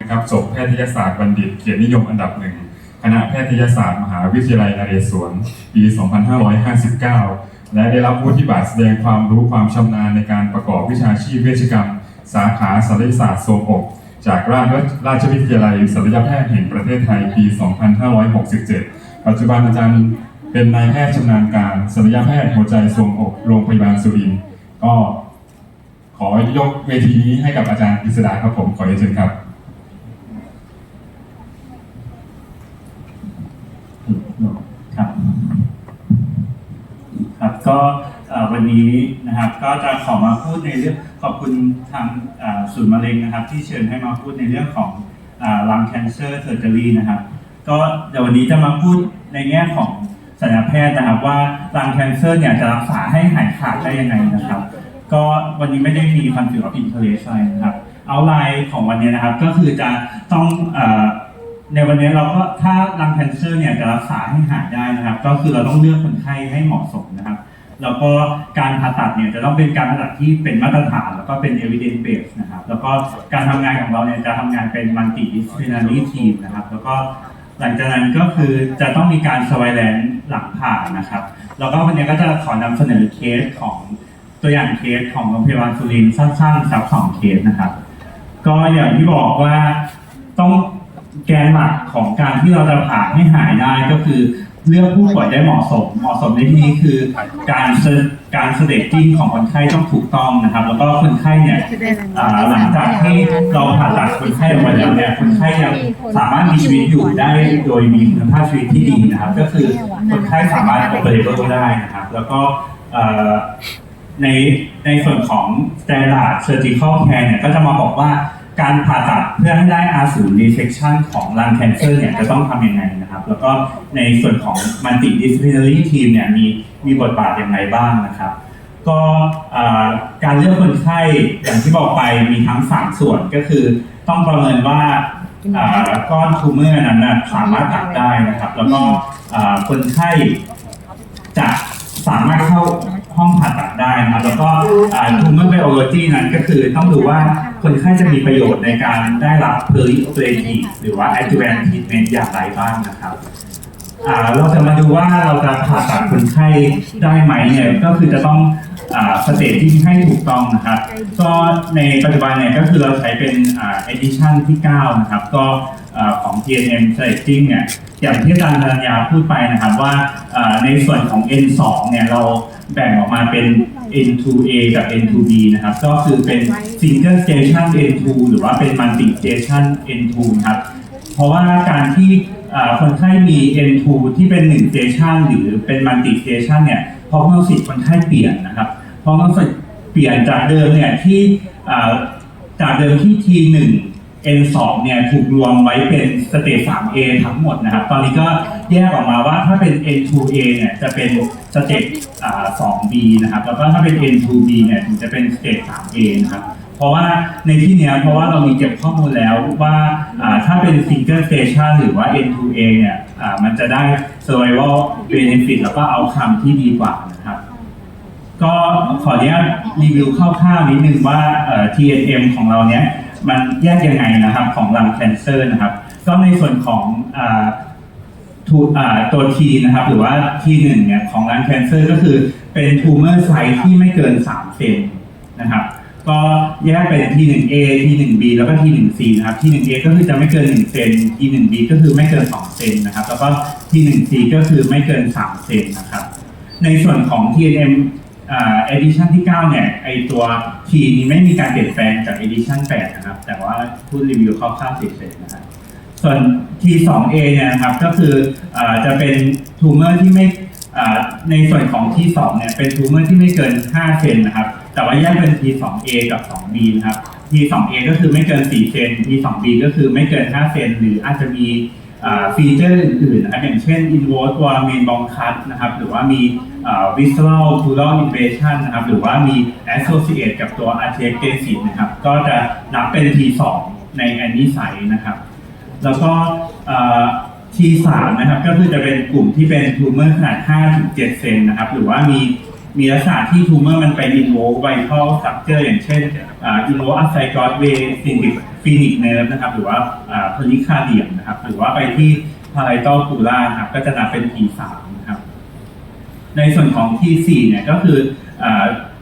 นะครับจบแพทยศาสตร์บัณฑิตเกียรตินิยมอันดับหนึ่งคณะแพทยศาสตร์มหาวิทยาลัยนเรศวรปี 2559 และได้รับวุฒิบัตรแสดงความรู้ความชำนาญในการประกอบวิชาชีพเวชกรรม สาขาศัลยศาสตร์ทรงอก จากราชราชวิทยาลัยศัลยแพทย์แห่งประเทศไทยปี 2567 ปัจจุบันอาจารย์เป็นนายแพทย์ชำนาญการศัลยแพทย์หัวใจทรงอกโรงพยาบาลสุรินทร์ก็ขอยกเวทีนี้ให้กับอาจารย์กฤษดาครับผมขอเชิญครับครับ ก็วันนี้นะครับก็จะขอมาพูดในเรื่องขอบคุณทางศูนย์มะเร็งนะครับ ที่เชิญให้มาพูดในเรื่องของลังแคนเซอร์เซอร์เจอรี่นะครับ ก็เดี๋ยววันนี้จะมาพูดในแง่ของศัลยแพทย์นะครับว่าลังแคนเซอร์เนี่ยจะรักษาให้หายขาดได้ยังไงนะครับ ก็วันนี้ไม่ได้มีคอนฟิวออฟอินเทอร์เอะไรนะครับเอาไลน์ของวันนี้นะครับก็คือจะต้องในวันนี้เราก็ถ้ารังแคนเซอร์เนี่ยจะรักษาให้หายได้นะครับ ก็คือเราต้องเลือกคนไข้ให้เหมาะสมนะครับ แล้วก็การผ่าตัดเนี่ยจะต้องเป็นการผ่าตัดที่เป็นมาตรฐานแล้วก็เป็น evidence based นะครับ แล้วก็การทำงานของเราเนี่ยจะทำงานเป็น multidisciplinary team นะครับ แล้วก็หลังจากนั้นก็คือจะต้องมีการ surveillance หลังผ่านะครับ แล้วก็วันนี้ก็จะขอนำเสนอเคสของตัวอย่างเคสของโรงพยาบาลสุรินทร์สั้นๆสักสองเคสนะครับ ก็อย่างที่บอกว่าต้องแกนหลักของการที่เราจะผ่าให้หายได้ก็คือ เลือกผู้ป่วยได้เหมาะสม เหมาะสมในที่นี้คือการเซการเสด็จจิ้งของคนไข้ต้องถูกต้องนะครับ แล้วก็คนไข้เนี่ยอ่าหลังจากที่เราผ่าตัดคนไข้ออกมาแล้วเนี่ยคนไข้ยังสามารถมีชีวิตอยู่ได้โดยมีคุณภาพชีวิตที่ดีนะครับ ก็คือคนไข้สามารถ operable ได้นะครับ แล้วก็ในในส่วนของ standard surgical care เนี่ยก็จะมาบอกว่า การผ่าตัดเพื่อให้ได้ R0 resection ของ lung cancer เนี่ยจะต้องทำยังไงนะครับ แล้วก็ในส่วนของ multidisciplinary team เนี่ยมีมีบทบาทอย่างไรบ้างนะครับ ก็การเลือกคนไข้อย่างที่บอกไปมีทั้ง 3 ส่วนก็คือต้องประเมินว่าก้อนทูเมอร์นั้นสามารถตัดได้นะครับ แล้วก็คนไข้จะ สามารถเข้าห้องผ่าตัดได้นะครับแล้วก็ทูเมอร์ไบโอโลจีนั้นก็คือต้องดูว่าคนไข้จะมีประโยชน์ในการได้รับเพอร์ o เ e ทีหรือว่า adjuvant treatment อย่างไรบ้างนะครับเราจะมาดูว่าเราจะผ่าตัดคนไข้ได้ไหมเนี่ยก็คือจะต้องสเตจที่ให้ถูกต้องนะครับ ก็ในปัจจุบันเนี่ยก็คือเราใช้เป็นอ่า edition ที่ 9 นะครับ ก็ ของ TNM staging เนี่ยอย่างที่อาจารย์ธนยาพูดไปนะครับว่าในส่วนของ N2 เนี่ยเราแบ่งออกมาเป็น N2A กับ N2B นะครับ ก็คือเป็น single station N2 หรือว่าเป็น multi station N2 ครับ เพราะว่าการที่คนไข้มี N2 ที่เป็น1 station หรือเป็น multi station เนี่ยพอเมื่อสิทธิ์คนไข้เปลี่ยนนะครับพราะเมื่อสิทธิ์เปลี่ยนจากเดิมเนี่ยที่จากเดิมที่ T1 N2 เนี่ยถูกรวมไว้เป็นสเตจ 3A ทั้งหมดนะครับ ตอนนี้ก็แยกออกมาว่าถ้าเป็น N2A เนี่ยจะเป็นสเตจอ่า 2B นะครับ แล้วก็ถ้าเป็น N2B เนี่ยถึงจะเป็นสเตจ 3A นะครับ เพราะว่าในที่เนี้ยเพราะว่าเรามีเก็บข้อมูลแล้วว่าถ้าเป็น single station หรือว่า N2A เนี่ยมันจะได้ survival benefit แล้วก็ outcome ที่ดีกว่านะครับก็ขออนุญาตรีวิวคร่าวๆนิดนึงว่า TNM ของเราเนี้ย มันแยกยังไงนะครับของลำแคนเซอร์นะครับ ก็ในส่วนของถูตัว T นะครับ หรือว่า T1 เนี่ยของลำแคนเซอร์ก็คือเป็นทูเมอร์ไซส์ที่ไม่เกิน 3 เซนนะครับ ก็แยกเป็น T1A T1B แล้วก็ T1C นะครับ T1A ก็คือจะไม่เกิน 1 เซน T1B ก็คือไม่เกิน 2 เซนนะครับ แล้วก็ T1C ก็คือไม่เกิน 3 เซนนะครับ ในส่วนของ TNM เอ่า edition ที่ 9 เนี่ยไอตัว T นี้ไม่มีการเปลี่ยนแปลงจาก edition 8นะครับ แต่ว่าพูดรีวิวคร่าวๆเฉยๆนะครับส่วน T2A เนี่ยนะครับก็คืออจะเป็นทูเมอร์ที่ไม่ในส่วนของ T2 เนี่ยเป็นทูเมอร์ที่ไม่เกิน 5 เซนนะครับ แต่ว่าแยกเป็น T2A กับ 2B นะครับ T2A ก็คือไม่เกิน 4 เซน T2B ก็คือไม่เกิน 5 เซน หรืออาจจะมีฟีเจอร์อื่นๆนะครับอย่างเช่น involve ตัว main b o n cut นะครับหรือว่ามี visual Plural invasion นะครับ หรือว่ามี associate กับตัว arterial นะครับ ก็จะนับเป็น T2 ใน a n n i s i t นะครับ แล้วก็ T3 นะครับ ก็คือจะเป็นกลุ่มที่เป็น tumor ขนาด 5-7 เซนนะครับ หรือว่ามีมีลักษณะที่ tumor มันไป involve vital structure อย่างเช่นอ่า involve ascigoid vein ฟีนิกเนร์นะครับ หรือว่าเพลิคาเดียมนะครับ หรือว่าไปที่พาราโตปูล่าครับ ก็จะนับเป็น T3 ในส่วนของ T4 เนี่ยก็คือ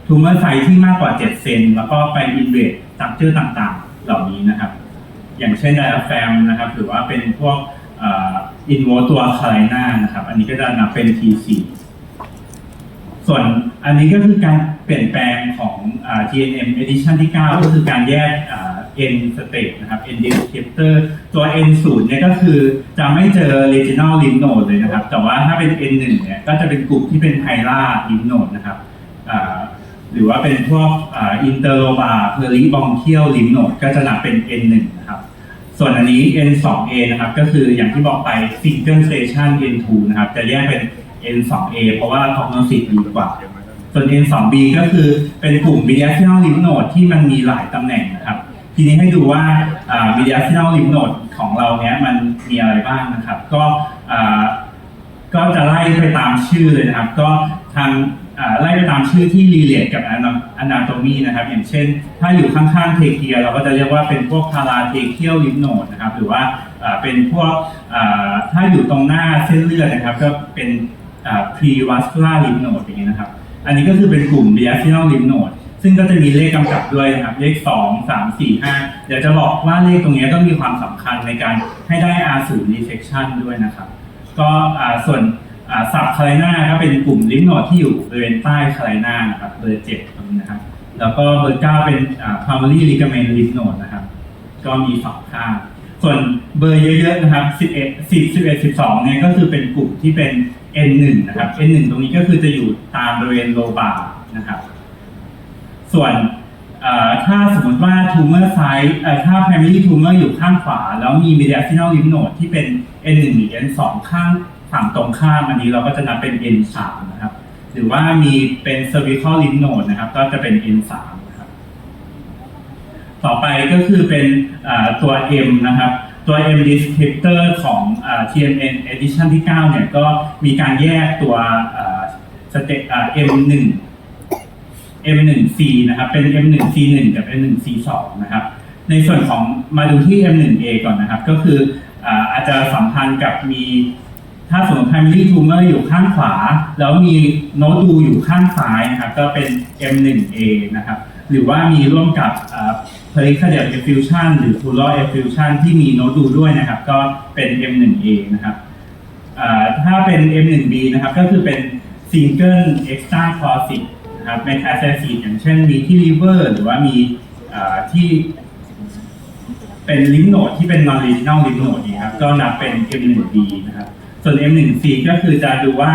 ทูมเมอร์ไซส์ที่มากกว่า 7 เซน แล้วก็ไปอินเวดตักเจอร์ต่างๆ เหล่านี้นะครับ อย่างเช่นไดอะแฟมนะครับ หรือว่าเป็นพวกอินโวตัวคาไลนานะครับ อันนี้ก็จะนับเป็น T4 ส่วนอันนี้ก็คือการเปลี่ยนแปลงของอ่า GNM Edition ที่ 9 ก็คือการแยก N state นะครับ N descriptor ตัว N 0เนี่ยก็คือจะไม่เจอ regional lymph node เลยนะครับ แต่ว่าถ้าเป็น N 1เนี่ยก็จะเป็นกลุ่มที่เป็น hyla lymph node นะครับหรือว่าเป็นพวกอ่า interlobar peribronchial lymph node ก็จะนับเป็น N 1นะครับ ส่วนอันนี้ N 2 A นะครับ ก็คืออย่างที่บอกไป single station N 2นะครับ จะแยกเป็น N 2 A เพราะว่า prognosis ดีกว่า ส่วน N 2 B ก็คือเป็นกลุ่ม mediastinal lymph node ที่มันมีหลายตำแหน่งนะครับ ทีนี้ให้ดูว่า mediastinal lymph node ของเราเนี้ยมันมีอะไรบ้างนะครับ ก็ก็จะไล่ไปตามชื่อเลยนะครับ ก็ทางไล่ไปตามชื่อที่รีเลทกับอนาโตมีนะครับ อย่างเช่น ถ้าอยู่ข้างๆเทเคียเราก็จะเรียกว่าเป็นพวกพาราเทเคียลลิมโนดนะครับ หรือว่าเป็นพวกถ้าอยู่ตรงหน้าเส้นเลือดนะครับ ก็เป็นอ่า prevascular lymph node อย่างนี้นะครับ อันนี้ก็คือเป็นกลุ่ม diagonal lymph node ซึ่งก็จะมีเลขกำกับด้วยนะครับเลข2 3 4 5เดี๋ยวจะบอกว่าเลขตรงนี้ก็มีความสำคัญในการให้ได้ R0 resection ด้วยนะครับ ก็อ่าส่วนสับคาไลนาก็เป็นกลุ่มลิมโนดที่อยู่บริเวณใต้คาไลนานะครับเบอร์เจ็ดตรงนี้นะครับ แล้วก็เบอร์เก้าเป็นอ่า primary ligament lymph node นะครับ ก็มีสองข้างส่วนเบอร์เยอะๆนะครับ 11 10 11 12 เนี่ยก็คือเป็นกลุ่มที่เป็น N1 นะครับ N1 ตรงนี้ก็คือจะอยู่ตามบริเวณโลบาร์นะครับ ส่วนถ้าสมมติว่า tumor size เอ่อถ้า primary tumor อยู่ข้างขวา แล้วมี mediastinal lymph node ที่เป็น N1 หรือ N2 ข้างฝั่งตรงข้ามอันนี้เราก็จะนับเป็น N3 นะครับ หรือว่ามีเป็น cervical lymph node นะครับ ก็จะเป็น N3 นะครับ ต่อไปก็คือเป็นตัว M นะครับ ตัว M descriptor ของอ TMN edition ที่ 9 เนี่ย ก็มีการแยกตัวอ่าสเตอ่า M1 M1C นะครับ เป็น M1C1 กับ M1C2 นะครับ ในส่วนของมาดูที่ M1A ก่อนนะครับ ก็คืออาจจะสัมพันธ์กับมีถ้าสมมติ primary tumor อยู่ข้างขวา แล้วมีโนดูอยู่ข้างซ้ายนะครับ ก็เป็น M1A นะครับ หรือว่ามีร่วมกับ pericardial effusion หรือ pleural effusion ที่มีโนดูด้วยนะครับ ก็เป็น M1A นะครับถ้าเป็น M1B นะครับ ก็คือเป็น single extra thoracic นะครับ metastasis อย่างเช่นมีที่ liver หรือว่ามีที่เป็นลิมโนดที่เป็น non regional lymph node นี่ครับก็นับเป็น M1B นะครับ ส่วน M1C ก็คือจะดูว่า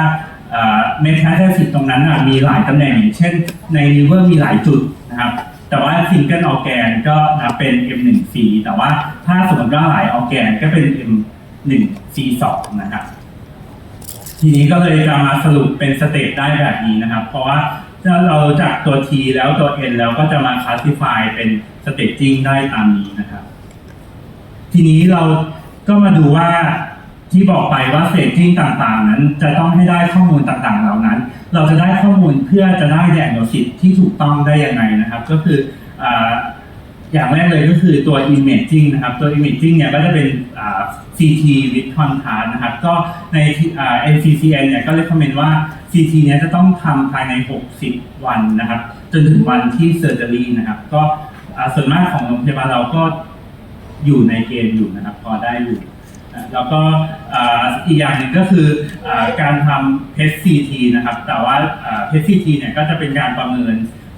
เมทา s ท a ตรงนั้นมีหลายตำแหน่งอย่างเช่นใน liver มีหลายจุดนะครับ แต่ว่า single organ ก็นับเป็น M1C แต่ว่าถ้าสมมติว่าหลาย organ ก็เป็น M1C2 นะครับ ทีนี้ก็เลยจะมาสรุปเป็นสเตจได้แบบนี้นะครับ เพราะว่า ถ้าเราจากตัว T แล้วตัว N แล้วก็จะมา classify เป็น staging ได้ตามนี้นะครับ ทีนี้เราก็มาดูว่าที่บอกไปว่า staging ต่างๆ นั้น จะต้องให้ได้ข้อมูลต่างๆ เหล่านั้น เราจะได้ข้อมูลเพื่อจะได้ diagnosis ที่ถูกต้องได้ยังไงนะครับ ก็คือออย่างแรกเลยก็คือตัว imaging นะครับ ตัว imaging เนี่ยก็จะเป็น CT with contrast นะครับ ก็ใน NCCN เนี่ยก็ recommend ว่า CT เนี่ยจะต้องทำภายใน 60 วันนะครับ จนถึงวันที่ surgery นะครับ ก็ส่วนมากของโรงพยาบาลเราก็อยู่ในเกณฑ์อยู่นะครับ พอได้อยู่ แล้วก็อีกอย่างหนึ่งก็คืออการทำ PET CT นะครับ แต่ว่าอ่า PET CT เนี่ยก็จะเป็นการประเมิน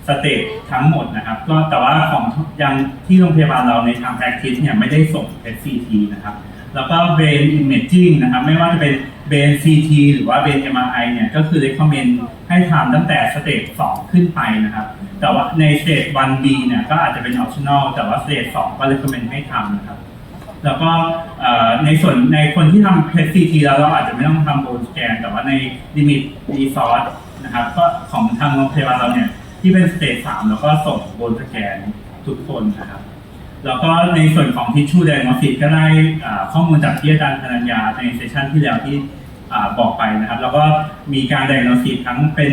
สเตจทั้งหมดนะครับ ก็แต่ว่าของยังที่โรงพยาบาลเราในทาง practice เนี่ยไม่ได้ส่ง PET-CT นะครับ แล้วก็ brain imaging นะครับ ไม่ว่าจะเป็น brain CT หรือว่า brain MRI เนี่ยก็คือ recommend ให้ทำตั้งแต่สเตจ2ขึ้นไปนะครับ แต่ว่าในสเตจ 1B เนี่ยก็อาจจะเป็น optional แต่ว่าสเตจ2ก็ recommend ให้ทำนะครับ แล้วก็ในส่วนในคนที่ทำ PET CT แล้วเราอาจจะไม่ต้องทำ bone scan แต่ว่าใน limit resource นะครับก็ของทางโรงพยาบาลเราเนี่ยที่เป็นสเตจสามแล้วก็ส่งโบนสแกนทุกคนนะครับ แล้วก็ในส่วนของทิชชู d ด a น o สิ s ก็ได้ข้อมูลจากที่อาจารย์ธนัญญาในเซสชันที่แล้วที่ บอกไปนะครับ แล้วก็มีการไดโนซิสทั้งเป็น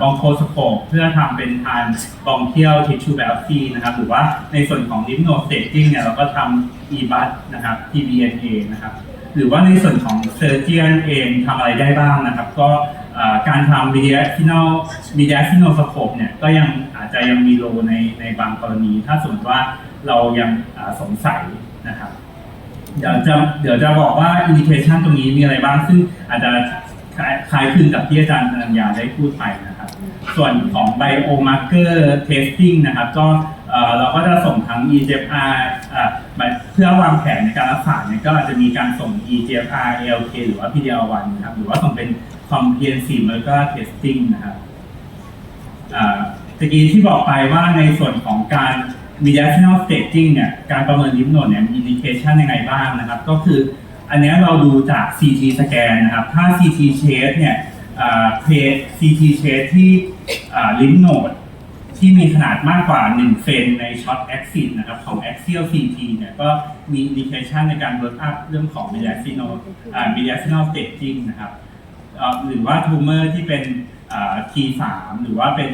บองโคสโคปเพื่อทำเป็นทานบองเคียวทิชชูแบลซีนะครับ หรือว่าในส่วนของลิมโนสเตจิ้งเนี่ยเราก็ทำ e b u s นะครับ TBNA นะครับ หรือว่าในส่วนของเซอร์เจียนเองทำอะไรได้บ้างนะครับ ก็อ่อการทำ mediastinal mediastinal scope เนี่ยก็ยังอาจจะยังมีโลในในบางกรณี ถ้าสมมติว่าเรายังสงสัยนะครับ เดี๋ยวจะเดี๋ยวจะบอกว่า indication ตรงนี้มีอะไรบ้าง ซึ่งอาจจะคล้ายคลึงกับที่อาจารย์ธนัญญาได้พูดไปนะครับ ส่วนของ biomarker testing นะครับก็เราก็จะส่งทั้ง EGFR เพื่อวางแผนในการรักษาเนี่ยก็อาจจะมีการส่ง EGFR ALK หรือว่า PD-L1 นะครับหรือว่าส่งเป็น comprehensive molecular testing นะครับตะกี้ที่บอกไปว่าในส่วนของการ mediastinal staging เนี่ยการประเมินลิมโนดเนี่ยมี indication ยังไงบ้างนะครับ ก็คืออันนี้เราดูจาก CT สแกนนะครับ ถ้า CT shade เนี่ยอ่า create CT shade ที่ลิมโนดที่มีขนาดมากกว่า 1 เซนใน short axis นะครับของ axial CT เนี่ยก็มี indication ในการ work up เรื่องของ mediastinal อ่า mediastinal staging นะครับหรือว่าทูเมอร์ที่เป็นอ่า T3 หรือว่าเป็น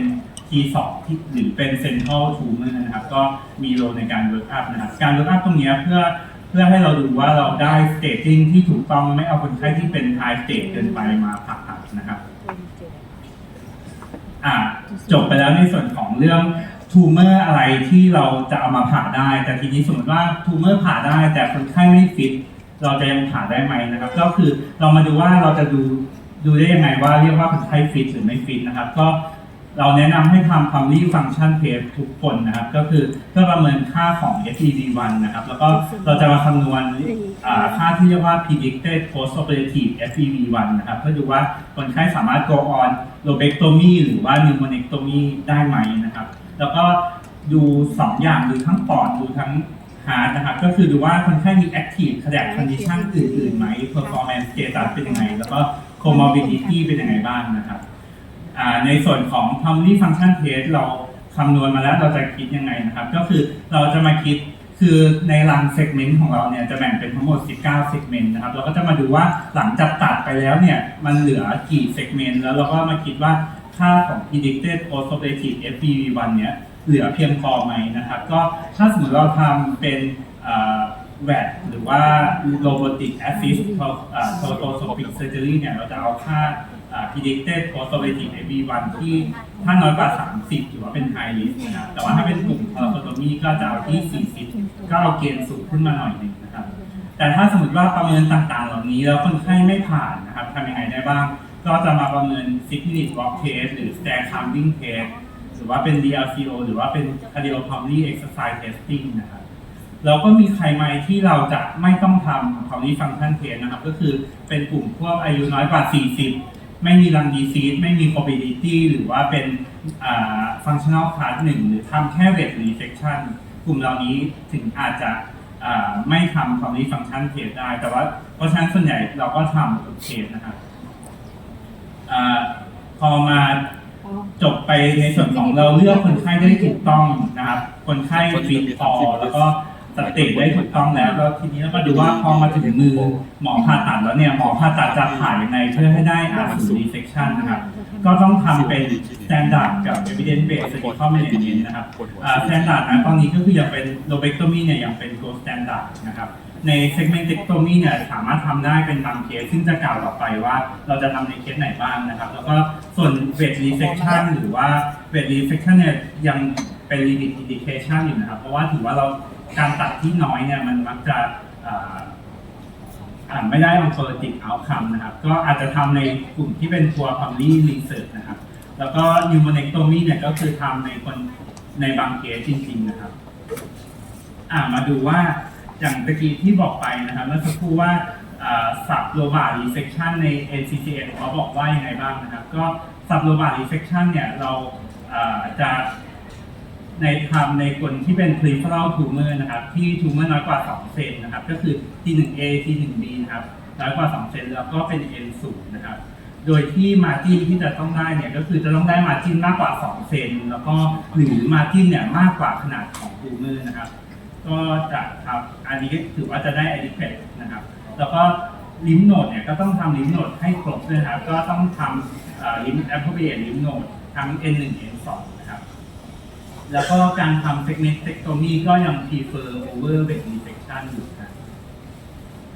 T2 ที่หรือเป็น Central Tumor นะครับ ก็มีโรในการ work up นะครับ การ work up ตรงนี้เพื่อเพื่อให้เราดูว่าเราได้ staging ที่ถูกต้องไม่เอาคนไข้ที่เป็น high stage เกินไปมาผ่าตัดนะครับอ่าจบไปแล้วในส่วนของเรื่องทูเมอร์อะไรที่เราจะเอามาผ่าได้ แต่ทีนี้สมมติว่าทูเมอร์ผ่าได้ แต่คนไข้ไม่ฟิตเราจะยังผ่าได้ไหมนะครับ ก็คือเรามาดูว่าเราจะดูดูได้ยังไงว่าเรียกว่าคนไข้ฟิตหรือไม่ฟิตนะครับ ก็ เราแนะนำให้ทำ primary function test ทุกคนนะครับ ก็คือเพื่อประเมินค่าของ FEV1 นะครับ แล้วก็เราจะมาคำนวณอ่าค่าที่เรียกว่า predicted post operative FEV1 นะครับ เพื่อดูว่าคนไข้สามารถ go on lobectomy หรือว่า pneumonectomy ได้ไหมนะครับ แล้วก็ดู 2 อย่างดูทั้งปอดดูทั้งฮานะครับก็คือดูว่าคนไข้มี active cardiac condition อื่นๆไหม performance status เป็นยังไง แล้วก็ comorbidity เป็นยังไงบ้างนะครับ ในส่วนของ primary function test เราคำนวณมาแล้วเราจะคิดยังไงนะครับ ก็คือเราจะมาคิดคือในรัง segment ของเราเนี่ยจะแบ่งเป็นทั้งหมด 19 segment นะครับเราก็จะมาดูว่าหลังจากตัดไปแล้วเนี่ยมันเหลือกี่ segment แล้วเราก็มาคิดว่าค่าของ predicted post operative FEV1 เนี่ยเหลือเพียงพอไหมนะครับ ก็ถ้าสมมติเราทำเป็นอ่า VAT หรือว่า robotic assist thoracoscopic surgery เนี่ยเราจะเอาค่า predicted post-operative FEV1 ที่ถ้าน้อยกว่า 30ถือว่าเป็น high risk นะครับ แต่ว่าถ้าเป็นกลุ่ม thoracotomy ก็จะเอาที่ 40 ก็เอาเกณฑ์สูงขึ้นมาหน่อยหนึ่งนะครับ แต่ถ้าสมมติว่าประเมินต่างๆ เหล่านี้แล้วคนไข้ไม่ผ่านนะครับทำยังไงได้บ้าง ก็จะมาประเมิน six minute walk test หรือ stair climbing test หรือว่าเป็น DLCO หรือว่าเป็น cardiopulmonary exercise testing นะครับแล้วก็มีใครไหมที่เราจะไม่ต้องทำ primary function test นะครับ ก็คือเป็นกลุ่มพวกอายุน้อยกว่า 40 ไม่มีรังดีซีดไม่มี comorbidity หรือว่าเป็นอ่า functional class หนึ่งหรือทำแค่ weight resection กลุ่มเหล่านี้ถึงอาจจะอ่าไม่ทำ primary function test ได้ แต่ว่าเพราะฉะนั้นส่วนใหญ่เราก็ทำทุกเคสนะครับอาพอมาจบไปในส่วนของเราเลือกคนไข้ได้ถูกต้องนะครับ คนไข้ฟิตพอแล้วก็ สเตจได้ถูกต้องแล้วก็ทีนี้เราก็ดูว่าพอมาถึงมือหมอผ่าตัดแล้วเนี่ยหมอผ่าตัดจะผ่ายังไงเพื่อให้ได้อาสูรีเซ c ชันนะครับก็ต้องทำเป็น standard กับ evidence based surgical management นะครับอ่า standard นะตอนนี้ก็คือยังเป็น lobectomy เนี่ยยังเป็น gold standard นะครับใน segmentectomy เนี่ยสามารถทำได้เป็นบางเคสซึ่งจะกล่าวต่อไปว่าเราจะทำในเคสไหนบ้างนะครับ แล้วก็ส่วน weight resection หรือว่า weight resection เนี่ยยังเป็น limit indication อยู่นะครับ เพราะว่าถือว่าเรา การตัดที่น้อยเนี่ยมันมักจะอ่านไม่ได้ oncolytic outcome นะครับ ก็อาจจะทำในกลุ่มที่เป็น poor family research นะครับ แล้วก็ pneumonectomy เนี่ยก็คือทำในคนในบางเคสจริง ๆนะครับ อ่ามาดูว่าอย่างตะกี้ที่บอกไปนะครับเมื่อสักครู่ว่าสับโลบา resection ใน NCCN เขาบอกว่ายังไงบ้างนะครับ ก็สับโลบา resection เนี่ยเราอ่าจะ ในทำในคนที่เป็น peripheral tumor นะครับที่ tumor น้อยกว่า 2 เซนนะครับก็คือ T1A T1B นะครับน้อยกว่า 2 เซนแล้วก็เป็น N สูงนะครับโดยที่ margin ที่จะต้องได้เนี่ยก็คือจะต้องได้ margin มากกว่า 2 เซนแล้วก็หรือ margin เนี่ยมากกว่าขนาดของ tumor นะครับ ก็จะครับอันนี้ถือว่าจะได้ adequate นะครับ แล้วก็ลิมโนดเนี่ยก็ต้องทำลิมโนดให้ครบด้วยนะครับ ก็ต้องทำลิม appropriate ลิมโนดทั้ง n1 n2 แล้วก็การทำ segmentectomy ก็ยัง prefer over breast infection อยู่ครับ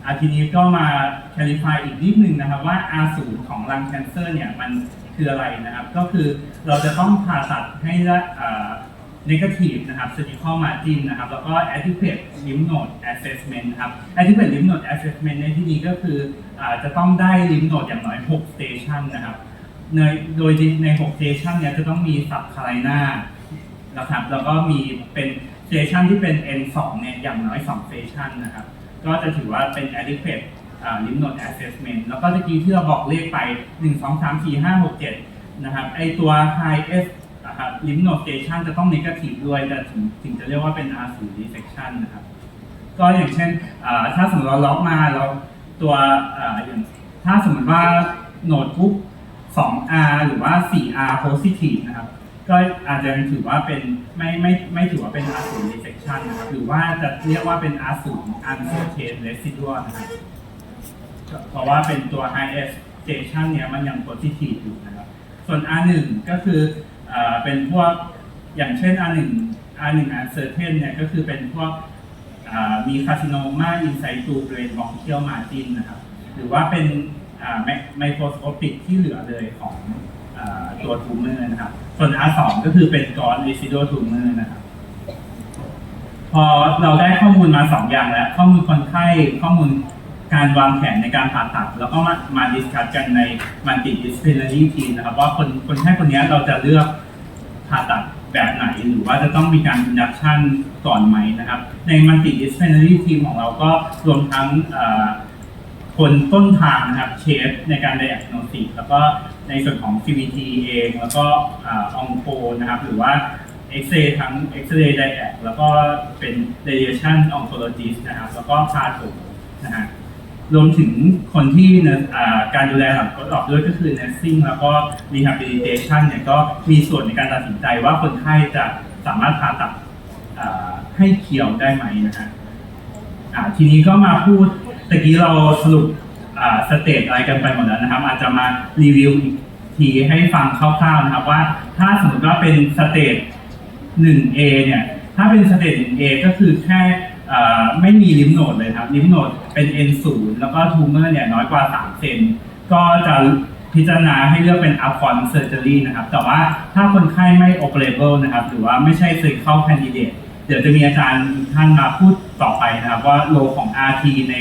อาทีนี้ก็มา clarify อีกนิดนึงนะครับว่าอาสูรของรังแคนเซอร์เนี่ยมันคืออะไรนะครับ ก็คือเราจะต้องผ่าตัดให้ละนกาทีฟนะครับ surgical margin นะครับ แล้วก็ adequate lymph node assessment นะครับ adequate lymph node assessment ในที่นี้ก็คืออจะต้องได้ลิมบ์ node อย่างน้อย 6 station นะครับในโดยใน6 station เนี่ยจะต้องมี subcarina นะครับ แล้วก็มีเป็น station ที่เป็น N2 เนี่ยอย่างน้อย2 station นะครับ ก็จะถือว่าเป็น adequate lymph node assessment แล้วก็ตะกี้ที่เราบอกเลขไป 1 2 3 4 5 6 7 นะครับไอตัว high S นะครับ lymph node station จะต้อง negative ด้วยแต่ถึงถึงจะเรียกว่าเป็น R0 resection นะครับ ก็อย่างเช่นถ้าสมมติเราล็อกมาแล้วตัวอย่างถ้าสมมติว่าโนดบุ๊ก 2R หรือว่า 4R positive นะครับ ก็อาจจะถือว่าเป็นไม่ไม่ไม่ถือว่าเป็น R0 resection นนะครับหรือว่าจะเรียกว่าเป็น R0 uncertain residual นะครับเพราะว่าเป็นตัว high S station เนี่ยมันยัง positive อยู่นะครับ ส่วน R1 ก็คือเอ่อเป็นพวกอย่างเช่น R1 R1 uncertain เนี่ยก็คือเป็นพวกอ่ามีคาสิโนมาอินไซตูบริเวณบองเคียลมาจินนะครับ หรือว่าเป็นไมโครสโคปิกที่เหลือเลยของ ตัวทูเมอร์นะครับ ส่วน R2 ก็คือเป็นกอนเอซิโดทูเมอร์นะครับ พอเราได้ข้อมูลมาสองอย่างแล้ว ข้อมูลคนไข้ ข้อมูลการวางแผนในการผ่าตัด แล้วก็มามาดิสคัสกันในมันติดิส c i นารีทีนะครับ ว่าคนคนไข้คนนี้เราจะเลือกผ่าตัดแบบไหน หรือว่าจะต้องมีการอินดักชันก่อนไหมนะครับ ในมันติดิส c i นารีทีของเราก็รวมทั้งคนต้นทางนะครับเชฟในการ diagnosis แล้วก็ ในส่วนของ CBT เอง แล้วก็อองโคนะครับ หรือว่าเอ็กซเรย์ทั้งเอ็กซเรย์ไดแอแล้วก็เป็น radiation oncologist นะครับ แล้วก็พาโถนะฮะรวมถึงคนที่นการดูแลหลังทดสอบด้วยก็คือ nursing แล้วก็ rehabilitation เนี่ยก็มีส่วนในการตัดสินใจว่าคนไข้จะสามารถผ่าตัดให้เคียวได้ไหมนะฮะทีนี้ก็มาพูดตะกี้เราสรุป สเตจอะไรกันไปหมดแล้วนะครับ อาจจะมารีวิวอีกทีให้ฟังคร่าวๆนะครับว่า ถ้าสมมติว่าเป็นสเตจ 1A เนี่ย ถ้าเป็นสเตจ 1A ก็คือแค่ไม่มีลิมโนดเลยครับลิมโนดเป็น N0 แล้วก็ทูเมอร์เนี่ยน้อยกว่า 3 เซนก็จะพิจารณาให้เลือกเป็น upfront surgery นะครับ แต่ว่าถ้าคนไข้ไม่ operable นะครับ หรือว่าไม่ใช่ surgical candidate เดี๋ยวจะมีอาจารย์ท่านมาพูดต่อไปนะครับ ว่าโลของ RT ใน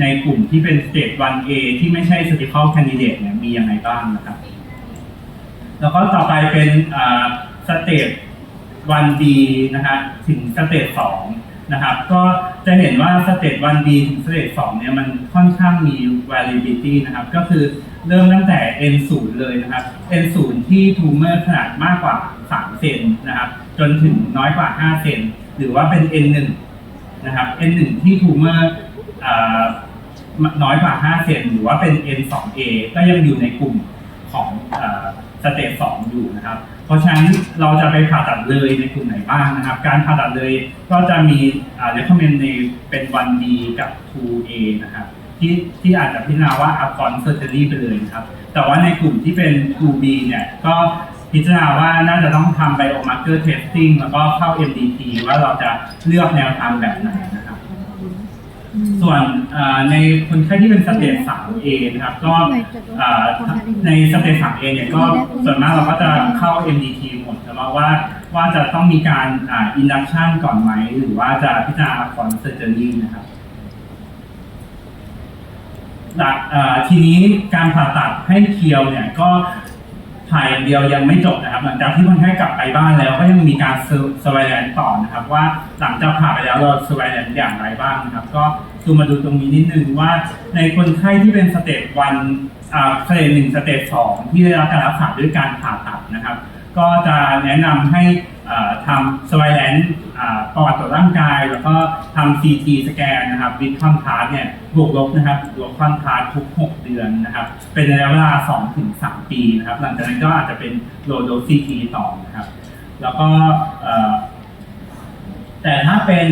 ในกลุ่มที่เป็น stage 1A ที่ไม่ใช่ surgical candidate เนี่ยมียังไงบ้างนะครับ แล้วก็ต่อไปเป็นสเตจ 1B นะฮะถึงสเตจ2นะครับ ก็จะเห็นว่าสเตจ 1B ถึงสเตจ2เนี่ยมันค่อนข้างมี variability นะครับ ก็คือเริ่มตั้งแต่ N0 เลยนะครับ N0 ที่ tumor ขนาดมากกว่า 3 เซนนะครับ จนถึงน้อยกว่า 5 เซนหรือว่าเป็น N1 นะครับ N1 ที่ tumor อ่า น้อยกว่า 5 เซนหรือว่าเป็น N2A ก็ยังอยู่ในกลุ่มของสเตจสอยู่นะครับ เพราะฉะนั้นเราจะไปผ่าตัดเลยในกลุ่มไหนบ้างนะครับ การผ่าตัดเลยก็จะมี recommend ในเป็น 1B กับ 2A นะครับที่ที่อาจจะพิจารณาว่า upfront surgery ไปเลยนะครับ แต่ว่าในกลุ่มที่เป็น 2B เนี่ยก็พิจารณาว่าน่าจะต้องทำ biomarker testing แล้วก็เข้า MDT ว่าเราจะเลือกแนวทางแบบไหนนะครับ ส่วนในคนไข้ที่เป็นสเตจ 3A นะครับ ก็ในสเตจ 3A เนี่ยก็ส่วนมากเราก็จะเข้า MDT หมดแต่ว่า ว่าว่าจะต้องมีการอ่า induction ก่อนไหม หรือว่าจะพิจารณาก่อน surgery นะครับทีนี้การผ่าตัดให้เคียวเนี่ยก็ ถ่ายอย่างเดียวยังไม่จบนะครับ หลังจากที่คนไข้กลับไปบ้านแล้วก็ยังมีการเซอร์ไวแลนต่อนะครับ ว่าหลังจากผ่าไปแล้วเราเซอร์ไวแลนอย่างไรบ้างนะครับ ก็ดูมาดูตรงนี้นิดนึงว่าในคนไข้ที่เป็นสเตจวันอ่าสเตจหนึ่งสเตจสองที่ได้รับการรักษาด้วยการผ่าตัดนะครับ ก็จะแนะนำให้อ่าทำสไวแลน ประวัติตรวจร่างกาย แล้วก็ทำ CT สแกนนะครับวิดคอนทาสเนี่ยบวกลบนะครับบวกคอนทาทุก 6 เดือนนะครับ เป็นระยะเวลา 2-3 ปีนะครับ หลังจากนั้นก็อาจจะเป็นโลโดซีทีต่อนะครับ แล้วก็แต่ถ้าเป็น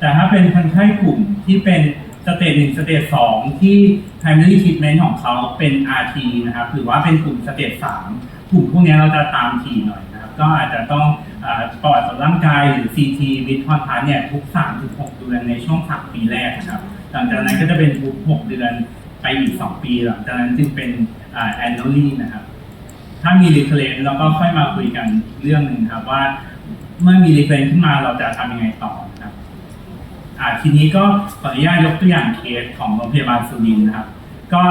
แต่ถ้าเป็นคนไข้กลุ่มที่เป็น สเตจหนึ่งสเตจสองที่ primary treatment ของเขาเป็น RT นะครับหรือว่าเป็นกลุ่มสเตจสามกลุ่มพวกนี้เราจะตามทีหน่อยนะครับ ก็อาจจะต้องอปอดของร่างกายหรือ CT วิดคอนทาสเนี่ยทุก 3-6 เดือนในช่วง 3 ปีแรกนะครับ หลังจากนั้นก็จะเป็นทุก 6 เดือนไปอีก 2 ปี หลังจากนั้นจึงเป็นอ่า annually นะครับ ถ้ามี recurrent เราก็ค่อยมาคุยกันเรื่องหนึ่งครับว่าเมื่อมี recurrent ขึ้นมาเราจะทำยังไงต่อ อ่าทีนี้ก็ขออนุญาตยกตัวอย่างเคสของโรงพยาบาลสุรินทร์นะครับ ก็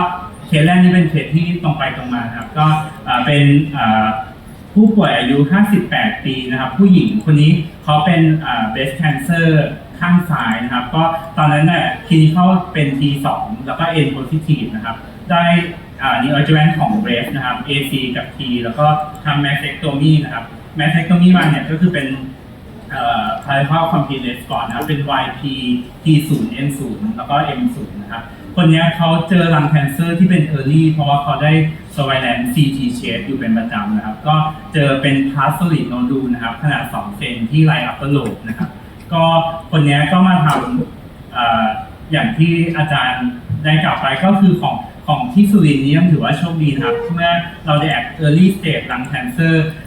เคสแรกนี่เป็นเคสที่ตรงไปตรงมานะครับ ก็เป็นผู้ป่วยอายุ 58 ปีนะครับ ผู้หญิงคนนี้เขาเป็นอ่า breast cancer ข้างซ้ายนะครับ ก็ตอนนั้นเนี่ยคลินิคอลเป็น T2 แล้วก็ N positive นะครับ ได้อ่า neoadjuvant ของ breast นะครับ AC กับ T แล้วก็ทำ mastectomy นะครับ mastectomy มาเนี่ยก็คือเป็น เอ่อ partial complete response นะเป็น YP T0 N0 แล้วก็ M0 นะครับ คนนี้เขาเจอรังแคนเซอร์ที่เป็น early เพราะว่าเขาได้ surveillance CT shade อยู่เป็นประจำนะครับ ก็เจอเป็น past solid nodule นะครับ ขนาด 2 เซนที่ right upper lobe นะครับ ก็คนนี้ก็มาทำอย่างที่อาจารย์ได้กล่าวไปก็คือของของที่สุรินทร์นี้ถือว่าโชคดีนะครับ เมื่อเราได้แอ early stage lung cancer อ่า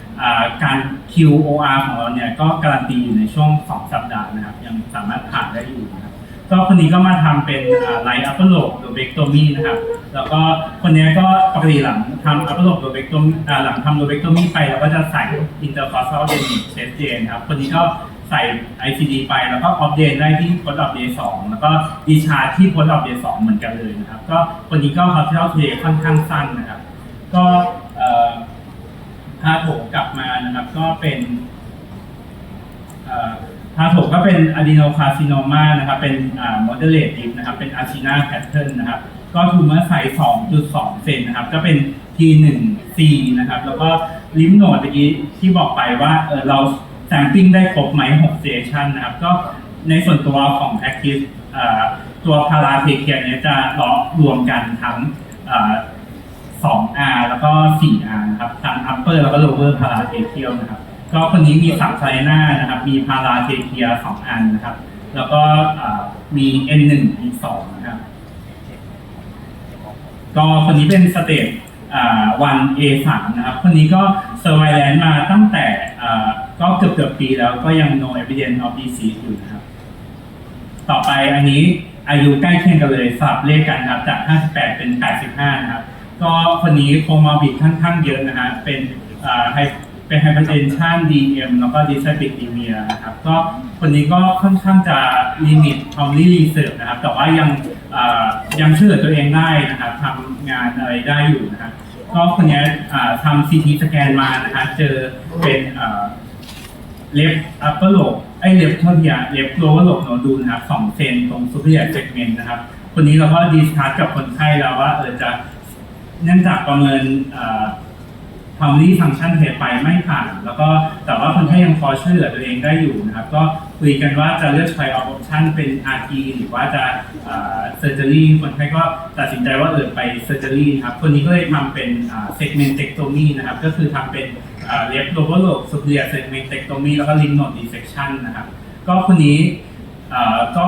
การ QOR ของเราเนี่ยก็การันตีอยู่ในช่วง 2 สัปดาห์นะครับ ยังสามารถผ่านได้อยู่นะครับก็คนนี้ก็มาทำเป็นไลท์อัปเปอร์โลกโดเบกโตมีนะครับ แล้วก็คนนี้ก็ปกติหลังทำอัปเปอร์โลกโดเบกโตมีหลังทำโดเบกโตมีไปเราก็จะใส่อินเตอร์คอสซัลเดนิเชสเจนครับ คนนี้ก็ใส่ ICD ไปแล้วก็ออฟเดนได้ที่โพสต์ออฟเดย์สองแล้วก็ดีชาร์ที่โพสต์ออฟเดย์สองเหมือนกันเลยนะครับ ก็คนนี้ก็ฮอสพิทอลเทค่อนข้างสั้นนะครับ ก็ พาโถกลับมานะครับ ก็เป็นพาโถก็เป็น adenocarcinoma นะครับ เป็นอ่า moderate deep นะครับเป็น archina pattern นนะครับ ก็ทูเมอร์ไซส์2.2 เซนนะครับ ก็เป็น T1C นะครับ แล้วก็ลิมโนดเมื่อกี้ที่บอกไปว่าเออเรา sampling ได้ครบไหม6 station นะครับ ก็ในส่วนตัวของ active อ่าตัวพาราเทเคียเนี่ยจะล้อรวมกันทั้ง 2R แล้วก็ 4R นะครับทั้ง upper แล้วก็ lower paratracheal นะครับก็คนนี้มีสับไซน่านะครับ มี paratrachea 2อันนะครับ แล้วก็มี N1 อีก2นะครับ ก็คนนี้เป็นสเตจวัน A3 นะครับ คนนี้ก็เซอร์ไวแลนซ์มาตั้งแต่ก็เกือบเกือบปีแล้วก็ยัง no evidence of disease อยู่นะครับ ต่อไปอันนี้อายุใกล้เคียงกันเลยสลับเลขกันครับ จาก 58 เป็น 85 นะครับ ก็คนนี้โคมอบิดค่อนข้างเยอะนะฮะเป็นไฮเป็นไฮเปอร์เทนชัน DM แล้วก็ดิสบิดีเมียนะครับก็คนนี้ก็ค่อนข้างจะลิมิตทอมลี่รีเสิร์ฟนะครับ แต่ว่ายังยังช่วยเหลือตัวเองได้นะครับทำงานอะไรได้อยู่นะครับก็คนนี้ทำซีทีสแกนมานะครับเจอเป็นเล็บอัปเปอร์โลกไอเล็บเท่าที่เล็บโลว์โลกโนดูนะครับสองเซนตรงซูเปอร์เซกเมนต์นะครับคนนี้เราก็ดีสคัสกับคนไข้แล้วว่าเออจะ เนื่องจากประเมินทำรี่ฟังก์ชันเทไปไม่ผ่าน แล้วก็แต่ว่าคนไข้ยังพอช่วยเหลือตัวเองได้อยู่นะครับ ก็คุยกันว่าจะเลือกใช้ออปชันเป็น RT หรือว่าจะเซอร์เจอรี่คนไข้ก็ตัดสินใจว่าเออไปเซอร์เจอรี่ครับ คนนี้ก็เลยทำเป็นเซกเมนเทคโตมีนะครับ ก็คือทำเป็นเล็บโลเวอร์โลกสุเรียเซกเมนเทคโตมีแล้วก็ลิมโนดดีเซคชันนะครับ ก็คนนี้ก็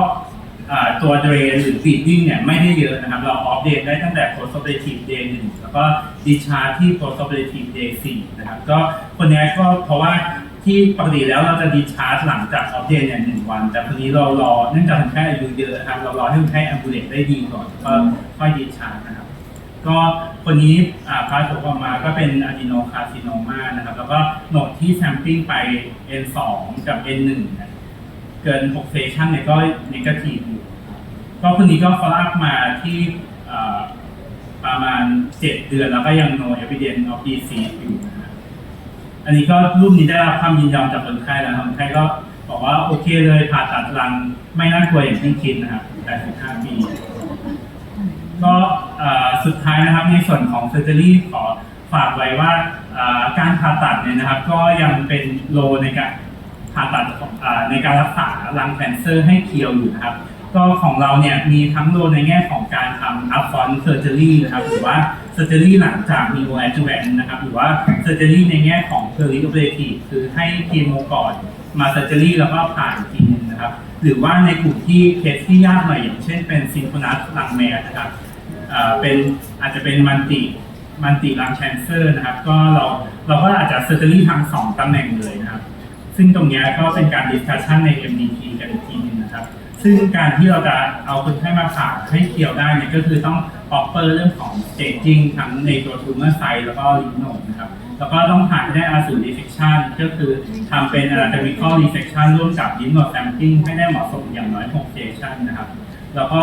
ตัวเดรนหรือฟีดดิ้งเนี่ยไม่ได้เยอะนะครับ เราออฟเดตได้ตั้งแต่ post operative day หนึ่งแล้วก็ดีชาร์ที่ post operative day สี่นะครับ ก็คนนี้ก็เพราะว่าที่ปกติแล้วเราจะดีชาร์จหลังจากออฟเดตเนี่ยหนึ่งวัน แต่คนนี้เรารอเนื่องจากคนไข้อายุเยอะนะครับ เรารอให้คนไข้แอมบูเลตได้ดีก่อนก็ค่อยดีชาร์จนะครับ ก็คนนี้พาผลออกมาก็เป็นอะดีโนคาซิโนมานะครับ แล้วก็โหนดที่แซมปิ้งไป N2 กับ N1 เนี่ยเกิน6เซสชันเนี่ยก็นกาทีฟ ก็คนนี้ก็ follow up มาที่ประมาณ 7 เดือนแล้วก็ยัง no evidence of disease อยู่นะฮะอันนี้ก็รูปนี้ได้รับความยินยอมจากคนไข้แล้วคนไข้ก็บอกว่าโอเคเลยผ่าตัดรังไม่น่ากลัวอย่างที่คิดนะครับ85ปีก็เอ่อสุดท้ายนะครับในส่วนของ surgery ขอฝากไว้ว่าการผ่าตัดเนี่ยนะครับ ก็ยังเป็นโลในการผ่าตัดในการรักษารังแคนเซอร์ให้เคียวอยู่นะครับ ก็ของเราเนี่ยมีทั้งโลในแง่ของการทำ upfront surgery นะครับหรือว่าเซอร์เจอรี่หลังจากมีโอแอจูแวนนะครับหรือว่าเซอร์เจอรี่ในแง่ของเพอริโอเปอเรทีฟคือให้คีโมก่อนมาเซอร์เจอรี่แล้วก็ผ่านทีนึงนะครับ หรือว่าในกลุ่มที่เคสที่ยากหน่อยอย่างเช่นเป็นซินโคนัสลังแมสนะครับเอ่อเป็นอาจจะเป็นมันติมันติลังแคนเซอร์นะครับ ก็เราเราก็อาจจะเซอร์เจอรี่ทั้งสองตำแหน่งเลยนะครับ ซึ่งตรงนี้ก็เป็นการดิสคัชชันใน MDT กันอีกทีหนึงนะครับ ซึ่งการที่เราจะเอาคนไข้มาผ่าให้เกี่ยวได้เนี่ยก็คือต้อง proper เรื่องของ staging ทั้งในตัว tumor site แล้วก็ lymph node นะครับแล้วก็ต้องผ่านให้ได้ R0 dissection ก็คือทำเป็น anatomical dissection ร่วมกับ lymph node sampling ให้ได้เหมาะสมอย่างน้อย6 session นะครับแล้วก็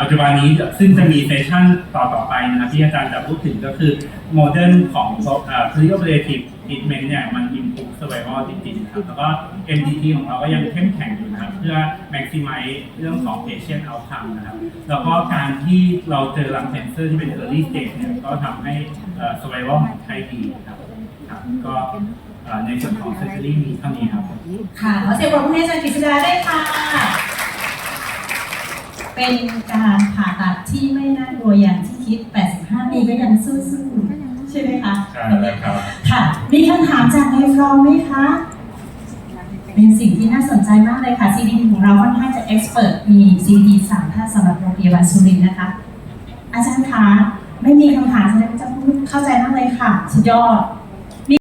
ปัจจุบันนี้ซึ่งจะมีเซสชั่นต่อๆไปนะครับที่อาจารย์จะพูดถึงก็คือโมเดิร์นของอ่า preoperative treatment เนี่ยมัน improve survival จริงๆนะครับแล้วก็ MDT ของเราก็ยังเข้มแข็งอยู่นะครับเพื่อ maximize เรื่องของ patient outcome นะครับแล้วก็การที่เราเจอรังแคนเซอร์ที่เป็น early stage เนี่ยก็ทำให้เอ่อ survival ของไข้ดีครับครับก็ในส่วนของ surgery มีเท่านี้ครับค่ะขอเสียงปรบมือให้อาจารย์กฤษดาได้ค่ะ เป็นการผ่าตัดที่ไม่น่ากลัวอย่างที่คิด 85 ปีก็ยังสู้ๆ ใช่ไหมคะใช่แล้วครับ ค่ะ มีคำถามจากในฟลอร์ไหมคะ เป็นสิ่งที่น่าสนใจมากเลยค่ะ CDD ของเราค่อนข้างจะเอ็กซ์เพรสมี CDD สามท่านสำหรับโรงพยาบาลสุรินทร์นะคะ อาจารย์คะ ไม่มีคำถามแสดงว่าจะพูดเข้าใจมากเลยค่ะ สุดยอด